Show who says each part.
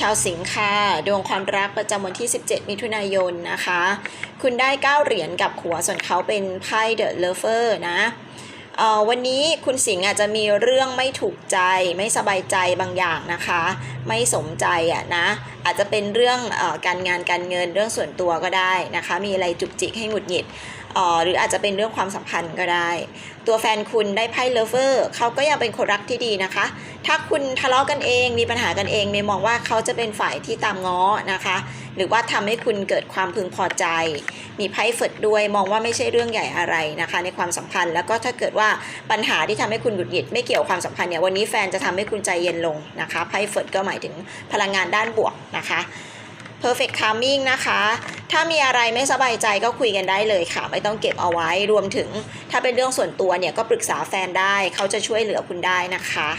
Speaker 1: ชาวสิงค์ค่ะดวงความรักประจำวันที่ 17 มิถุนายนนะคะ คุณได้ 9 เหรียญกับหัวส่วนเขาเป็นไพ่เดอะเลเวอร์นะ วันนี้คุณสิงห์อาจจะมีเรื่องไม่ถูกใจ ไม่สบายใจบางอย่างนะคะ ไม่สมใจอะนะอาจจะเป็นเรื่องอการงานการเงินเรื่องส่วนตัวก็ได้นะคะ มีอะไรจุกจิกให้หงุดหงิดหรืออาจจะเป็นเรื่องความสัมพันธ์ก็ได้ ตัวแฟนคุณได้ไพ่เลเวอร์เขาก็ยังเป็นคนรักที่ดีนะคะ ถ้าคุณทะเลาะกันเองมีปัญหากันเองเมย์มองว่าเขาจะเป็นฝ่ายที่ตามง้อนะคะ หรือว่าทำให้คุณเกิดความพึงพอใจ มีไพ่เฟิดด้วยมองว่าไม่ใช่เรื่องใหญ่อะไรนะคะ ในความสัมพันธ์ แล้วก็ถ้าเกิดว่าปัญหาที่ทำให้คุณหงุดหงิดไม่เกี่ยวความสัมพันธ์เนี่ยวันนี้แฟนจะทำให้คุณใจเย็นลงนะคะไพ่เฟิดก็หมายถึงพลังงานด้านบวกนะคะ perfect timing นะคะ ถ้ามีอะไรไม่สบายใจก็คุยกันได้เลยค่ะ ไม่ต้องเก็บเอาไว้ รวมถึงถ้าเป็นเรื่องส่วนตัวเนี่ยก็ปรึกษาแฟนได้ เขาจะช่วยเหลือคุณได้นะคะ